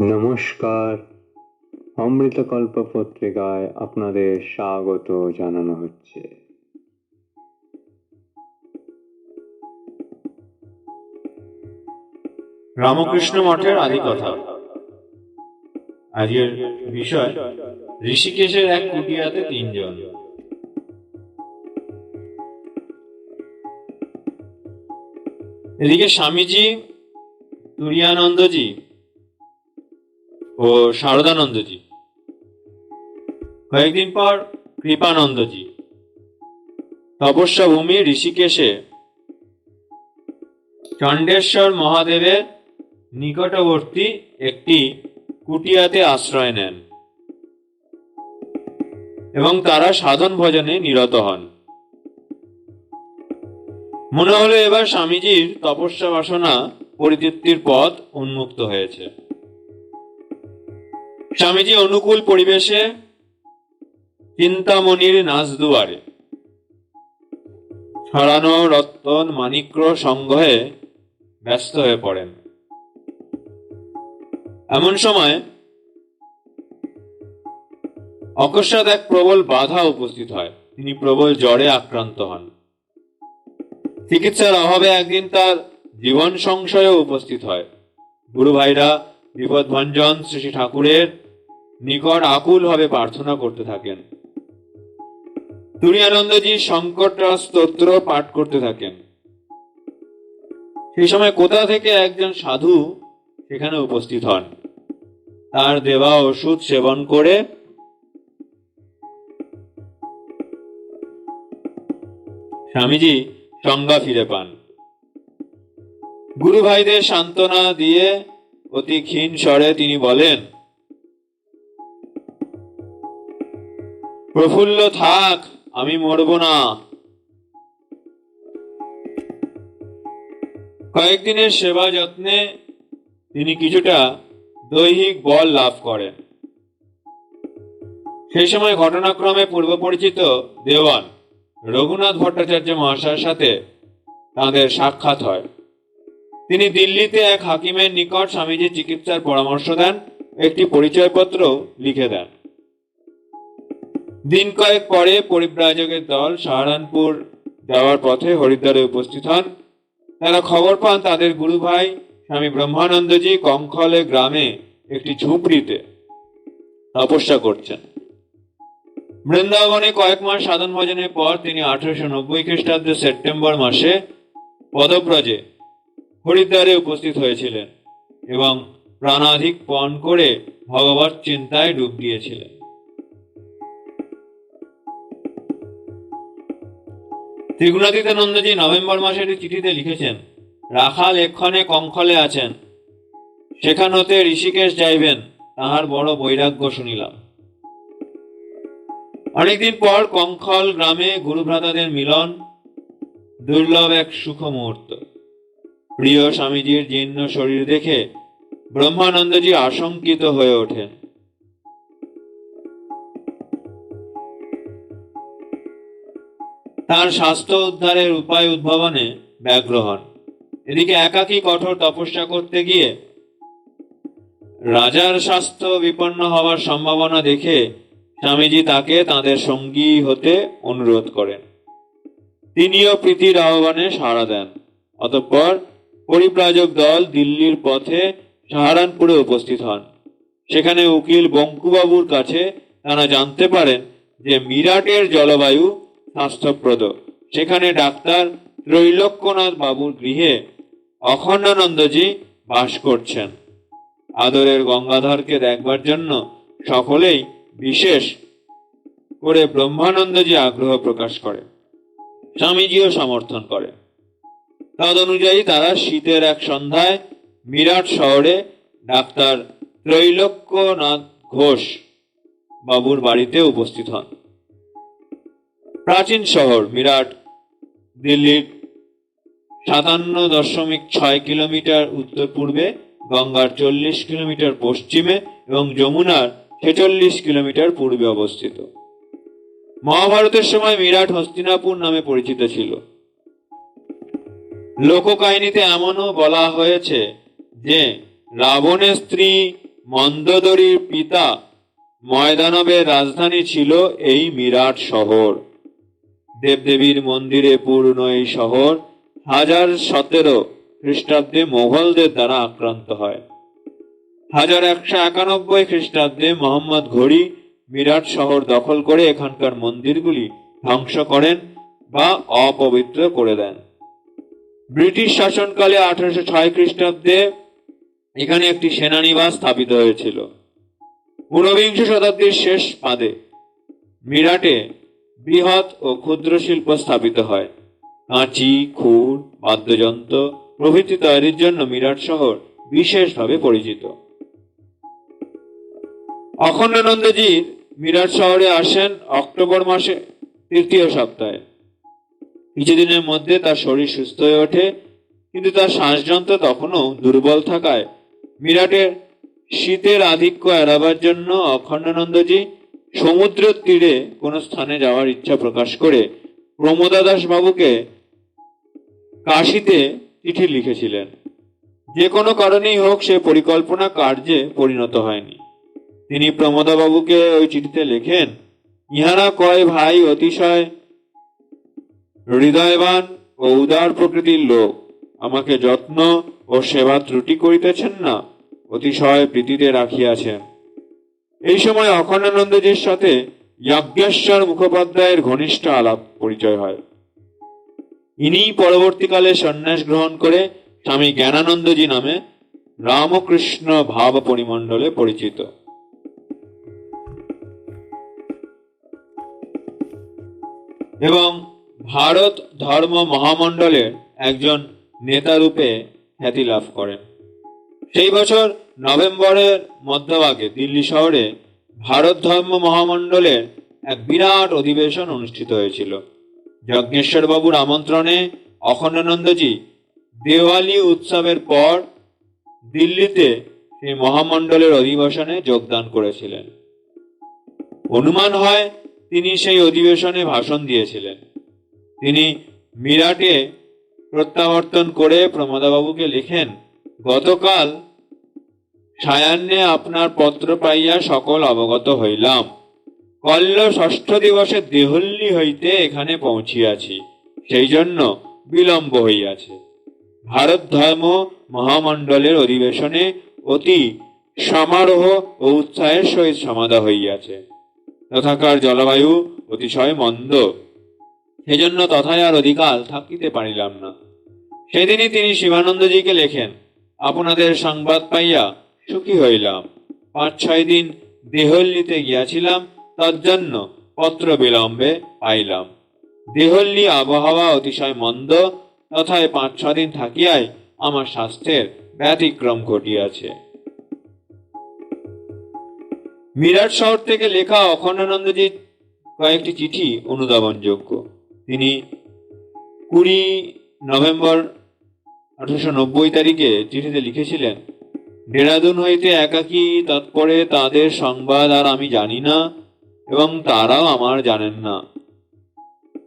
নমস্কার। অমৃতকল্প পত্রিকায় আপনাদের স্বাগত জানানো হচ্ছে। রামকৃষ্ণ মঠের আদি কথা আজকের বিষয় ঋষিকেশের এক কুটিয়াতে তিনজন। এদিকে স্বামীজি তুরিয়ানন্দজি ও শারদানন্দজি। কয়েকদিন পর কৃপানন্দজি। তপস্যা ভূমি ঋষিকেশে চণ্ডেশ্বর মহাদেবের নিকটবর্তী একটি কুটিয়াতে আশ্রয় নেন এবং তারা সাধন ভজনে নিরত হন। মনে হলো এবার স্বামীজির তপস্যা বাসনা পরিতৃপ্তির পথ উন্মুক্ত হয়েছে। স্বামীজি অনুকূল পরিবেশে চিন্তামণির নাচদুয়ারে ছড়ানো রত্তন মানিক্র সংগ্রহে ব্যস্ত হয়ে পড়েন। এমন সময় অকস্মাৎ এক প্রবল বাধা উপস্থিত হয়। তিনি প্রবল জ্বরে আক্রান্ত হন। চিকিৎসার অভাবে একদিন তার জীবন সংশয়ে উপস্থিত হয়। গুরু ভাইরা বিপদভঞ্জন শ্রী শ্রী ঠাকুরের নিকট আকুল ভাবে প্রার্থনা করতে থাকেন। তুরিয়ানন্দজি সংকট স্তোত্র পাঠ করতে থাকেন। সেই সময় কোথা থেকে একজন সাধু সেখানে উপস্থিত হন। তার দেওয়া ওষুধ সেবন করে স্বামীজি সংজ্ঞা ফিরে পান। গুরু ভাইদের সান্ত্বনা দিয়ে অতি ক্ষীণ স্বরে তিনি বলেন, প্রফুল্ল থাক, আমি মরব না। কয়েকদিনের সেবা যত্নে তিনি কিছুটা দৈহিক বল লাভ করেন। সেই সময় ঘটনাক্রমে পূর্ব পরিচিত দেওয়ান রঘুনাথ ভট্টাচার্য মহাশয়ের সাথে তাদের সাক্ষাৎ হয়। তিনি দিল্লিতে এক হাকিমের নিকট স্বামীজির চিকিৎসার পরামর্শ দেন, একটি পরিচয়পত্র লিখে দেন। দিন কয়েক পরে পরিব্রাজকের দল সাহারানপুর যাওয়ার পথে হরিদ্বারে উপস্থিত হন। তারা খবর পান, তাদের গুরু ভাই স্বামী ব্রহ্মানন্দজি কঙ্খলে গ্রামে একটি ঝুপড়িতে তপস্যা করছেন। বৃন্দাবনে কয়েক মাস সাধন ভজনের পর তিনি আঠারোশো নব্বই খ্রিস্টাব্দে সেপ্টেম্বর মাসে পদব্রজে হরিদ্বারে উপস্থিত হয়েছিলেন এবং প্রাণাধিক পণ করে ভগবত চিন্তায় ডুব দিয়েছিলেন। ত্রিগুণাতীতানন্দজি নভেম্বর মাসে একটি চিঠিতে লিখেছেন, রাখাল এক্ষণে কঙ্খলে আছেন সেখান হতে ঋষিকেশ যাইবেন, তাহার বড় বৈরাগ্য শুনিলাম। অনেকদিন পর কঙ্খল গ্রামে গুরুভ্রাতাদের মিলন, দুর্লভ এক সুখ মুহূর্ত প্রিয় স্বামীজির জীর্ণ শরীর দেখে ব্রহ্মানন্দজি আশঙ্কিত হয়ে ওঠেন। তার স্বাস্থ্য উদ্ধারের উপায় উদ্ভাবনে ব্যগ্র হন। এদিকে একাকী কঠোর তপস্যা করতে গিয়ে রাজার স্বাস্থ্য বিপন্ন হওয়ার সম্ভাবনা দেখে স্বামীজি তাকে তাদের সঙ্গী হতে অনুরোধ করেন। তিনিও প্রীতির আহ্বানে সাড়া দেন। অতঃপর পরিব্রাজক দল দিল্লির পথে সাহারানপুরে উপস্থিত হন। সেখানে উকিল বঙ্কুবাবুর কাছে তারা জানতে পারেন যে মিরাটের জলবায়ু স্বাস্থ্যপ্রদ। সেখানে ডাক্তার ত্রৈলোক্যনাথ বাবুর গৃহে অখণ্ডানন্দজি বাস করছেন। আদরের গঙ্গাধরকে দেখবার জন্য সকলেই বিশেষ করে ব্রহ্মানন্দজি আগ্রহ প্রকাশ করে, স্বামীজিও সমর্থন করে। তদ অনুযায়ী তারা শীতের এক সন্ধ্যায় মিরাট শহরে ডাক্তার ত্রৈলোক্যনাথ ঘোষ বাবুর বাড়িতে উপস্থিত হন। প্রাচীন শহর মিরাট, দিল্লির সাতান্ন দশমিক ছয় কিলোমিটার উত্তর পূর্বে, গঙ্গার চল্লিশ কিলোমিটার পশ্চিমে এবং যমুনার ছেচল্লিশ কিলোমিটার পূর্বে অবস্থিত। মহাভারতের সময় মিরাট হস্তিনাপুর নামে পরিচিত ছিল। লোককাহিনীতে এমনও বলা হয়েছে যে, রাবণের স্ত্রী মন্দোদরীর পিতা ময়দানবের রাজধানী ছিল এই মিরাট শহর। দেবদেবীর মন্দিরে পূর্ণ এই শহর হাজার সতেরো খ্রিস্টাব্দে মোঘলদের দ্বারা আক্রান্ত হয়। হাজার একশো একানব্বই খ্রিস্টাব্দে মোহাম্মদ ঘড়ি মিরাট শহর দখল করে এখানকার মন্দিরগুলি ধ্বংস করেন বা অপবিত্র করে দেন। ব্রিটিশ শাসনকালে আঠারোশো ছয় খ্রিস্টাব্দে এখানে একটি সেনানিবাস স্থাপিত হয়েছিল। ঊনবিংশ শতাব্দীর শেষ পাদে মিরাটে বৃহৎ ও ক্ষুদ্র শিল্প স্থাপিত হয়। কাঁচি, খুর, বাদ্যযন্ত্র প্রভৃতি তৈরির জন্য মিরাট শহর বিশেষভাবে পরিচিত। অখণ্ডানন্দজি মিরাট শহরে আসেন অক্টোবর মাসে, তৃতীয় সপ্তাহে। কিছুদিনের মধ্যে তার শরীর সুস্থ হয়ে ওঠে, কিন্তু তার শ্বাসযন্ত্র তখনও দুর্বল থাকায় মিরাটের শীতের আধিক্য এড়াবার জন্য অখণ্ডানন্দজি সমুদ্রের তীরে কোন স্থানে যাওয়ার ইচ্ছা প্রকাশ করে প্রমোদাদাস বাবুকে কাশিতে চিঠি লিখেছিলেন। যে কোনো কারণেই হোক সে পরিকল্পনা কার্যে পরিণত হয়নি। তিনি প্রমোদাবাবুকে ওই চিঠিতে লেখেন, ইহারা কয় ভাই অতিশয় হৃদয়বান ও উদার প্রকৃতির লোক। আমাকে যত্ন ও সেবা ত্রুটি করিতেছেন না, অতিশয় প্রীতিতে রাখিয়াছেন। এই সময় অখণ্ডানন্দজির সাথে যজ্ঞেশ্বর মুখোপাধ্যায়ের ঘনিষ্ঠ আলাপ পরিচয় হয়। ইনি পরবর্তীকালে সন্ন্যাস গ্রহণ করে স্বামী জ্ঞানানন্দজি নামে রামকৃষ্ণ ভাব পরিমণ্ডলে পরিচিত। এবং ভারত ধর্ম মহামণ্ডলের একজন নেতা রূপে খ্যাতি লাভ করেন। সেই বছর নভেম্বরের মধ্যভাগে দিল্লি শহরে ভারত ধর্ম মহামণ্ডলের এক বিরাট অধিবেশন অনুষ্ঠিত হয়েছিল। যজ্ঞেশ্বর বাবুর আমন্ত্রণে অখণ্ডানন্দজি দেওয়ালি উৎসবের পর দিল্লিতে সেই মহামণ্ডলের অধিবেশনে যোগদান করেছিলেন। অনুমান হয় তিনি সেই অধিবেশনে ভাষণ দিয়েছিলেন। তিনি মিরাটে প্রত্যাবর্তন করে প্রমোদাবাবুকে লিখেন, গতকাল সায়ান্নে আপনার পত্র পাইয়া সকল অবগত হইলাম। কল্য ষষ্ঠ দিবসে দেহল্লি হইতে এখানে পৌঁছিয়াছি। সেই জন্য বিলম্ব হইয়াছে। ভারত ধর্ম মহামণ্ডলের অধিবেশনে অতি সমারোহ ও উৎসাহের সহিত সমাধা হইয়াছে। তথাকার জলবায়ু অতিশয় মন্দ। সেজন্য তথায় আর অধিকাল থাকিতে পারিলাম না। সেদিনই তিনি শিবানন্দজিকে লেখেন, আপনাদের সংবাদ পাইয়া সুখী হইলাম। পাঁচ ছয় দিন দেহল্লিতে গিয়াছিলাম, তার জন্য পত্র বিলম্বে পাইলাম। দেহল্লি আবহাওয়া অতিশয় মন্দ, তথায় পাঁচ ছ দিন থাকিয়াই আমার স্বাস্থ্যের ব্যতিক্রম ঘটিয়াছে। মিরাট শহর থেকে লেখা অখণ্ডানন্দজির কয়েকটি চিঠি অনুধাবনযোগ্য। তিনি কুড়ি নভেম্বর আঠারোশো নব্বই তারিখে চিঠিতে লিখেছিলেন, দেরাদুন হইতে একাকী তৎপরে তাদের সংবাদ আর আমি জানি না এবং তারাও আমার জানেন না।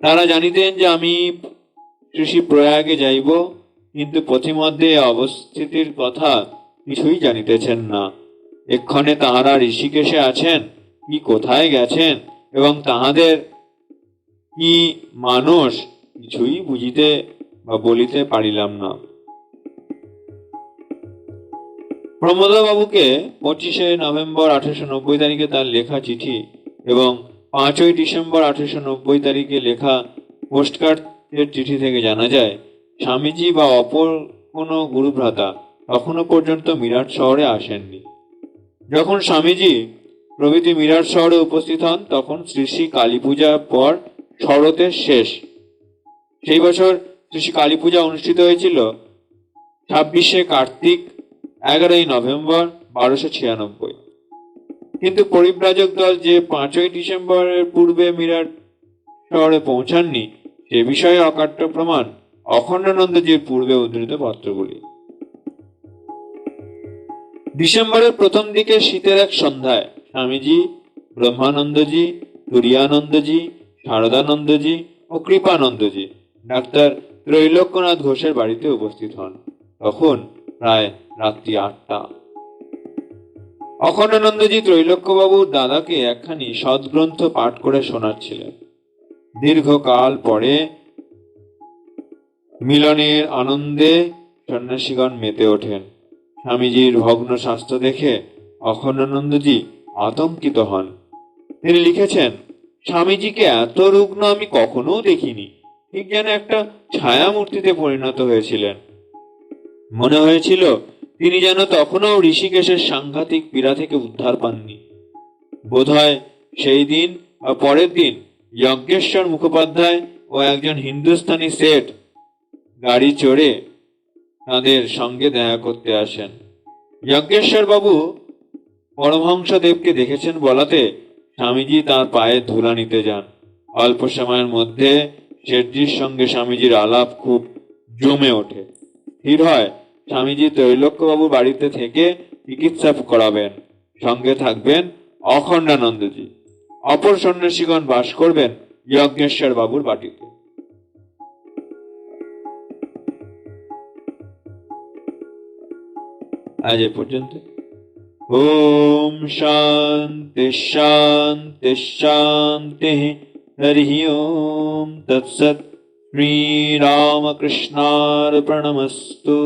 তারা জানিতেন যে আমি কৃষি প্রয়াগে যাইব, কিন্তু পথিমধ্যে অবস্থিতির কথা কিছুই জানিতেছেন না। এক্ষণে তাহারা ঋষিকেশে আছেন, কি কোথায় গেছেন এবং তাহাদের কি মানুষ কিছুই বুঝিতে বা বলিতে পারিলাম না। প্রমোদবাবুকে পঁচিশে নভেম্বর আঠারোশো নব্বই তারিখে তার লেখা চিঠি এবং পাঁচই ডিসেম্বর আঠারোশো নব্বই তারিখে লেখা পোস্টকার্ডের চিঠি থেকে জানা যায়, স্বামীজি বা অপর কোনো গুরুভ্রাতা তখনও পর্যন্ত মিরাট শহরে আসেননি। যখন স্বামীজি প্রভৃতি মিরাট শহরে উপস্থিত হন, তখন শ্রী শ্রী কালী পূজার পর শরতের শেষ। সেই বছর শ্রী শ্রী কালী পূজা অনুষ্ঠিত হয়েছিল ছাব্বিশে কার্তিক, এগারোই নভেম্বর, বারোশো ছিয়ানব্বই। কিন্তু পরিব্রাজক দল যে পাঁচই ডিসেম্বরের পূর্বে মিরাট শহরে পৌঁছাননি, সে বিষয়ে অকাট্য প্রমাণ অখণ্ডানন্দজির পূর্বে উদ্ধৃত পত্রগুলি। ডিসেম্বরের প্রথম দিকে শীতের এক সন্ধ্যায় স্বামীজি, ব্রহ্মানন্দজি, তুরিয়ানন্দজি, শারদানন্দজি ও কৃপানন্দজি, ডাক্তার ত্রৈলোক্যনাথ ঘোষের বাড়িতে উপস্থিত হন। তখন প্রায় রাত্রি আটটা। অখণ্ডানন্দজি ত্রৈলোক্যবাবুর দাদাকে একখানি সদ্গ্রন্থ পাঠ করে শোনাচ্ছিলেন। দীর্ঘকাল পরে মিলনের আনন্দে সন্ন্যাসীগণ মেতে ওঠেন। স্বামীজির ভগ্ন স্বাস্থ্য দেখে অখণ্ডানন্দজি আতঙ্কিত হন। তিনি লিখেছেন, স্বামীজিকে এত রুগ্ন আমি কখনো দেখিনি। ঠিক যেন একটা ছায়া মূর্তিতে পরিণত হয়েছিলেন। মনে হয়েছিল, তিনি যেন তখনও ঋষিকেশের সাংঘাতিক পীড়া থেকে উদ্ধার পাননি। বোধহয় সেই দিন বা পরের দিন যজ্ঞেশ্বর মুখোপাধ্যায় ও একজন হিন্দুস্তানি সেট গাড়ি চড়ে তাদের সঙ্গে দেখা করতে আসেন। যজ্ঞেশ্বর বাবু পরমহংসদেবকে দেখেছেন বলাতে স্বামীজি তার পায়ে ধুলা নিতে যান। অল্প সময়ের মধ্যে শেঠজির সঙ্গে স্বামীজির আলাপ খুব জমে ওঠে। স্থির হয়, স্বামীজি ত্রৈলোক্যবাবু বাড়িতে থেকে চিকিৎসা করাবেন। সঙ্গে থাকবেন অখণ্ডানন্দজি। অপর সন্ন্যাসীগণ বাস করবেন যজ্ঞেশ্বর বাবুর বাটিতে। আজ এ পর্যন্ত ওম শান্তি শান্তি শান্তি হরি ওম তৎসৎ শ্রীরামকৃষ্ণার্পণমস্তু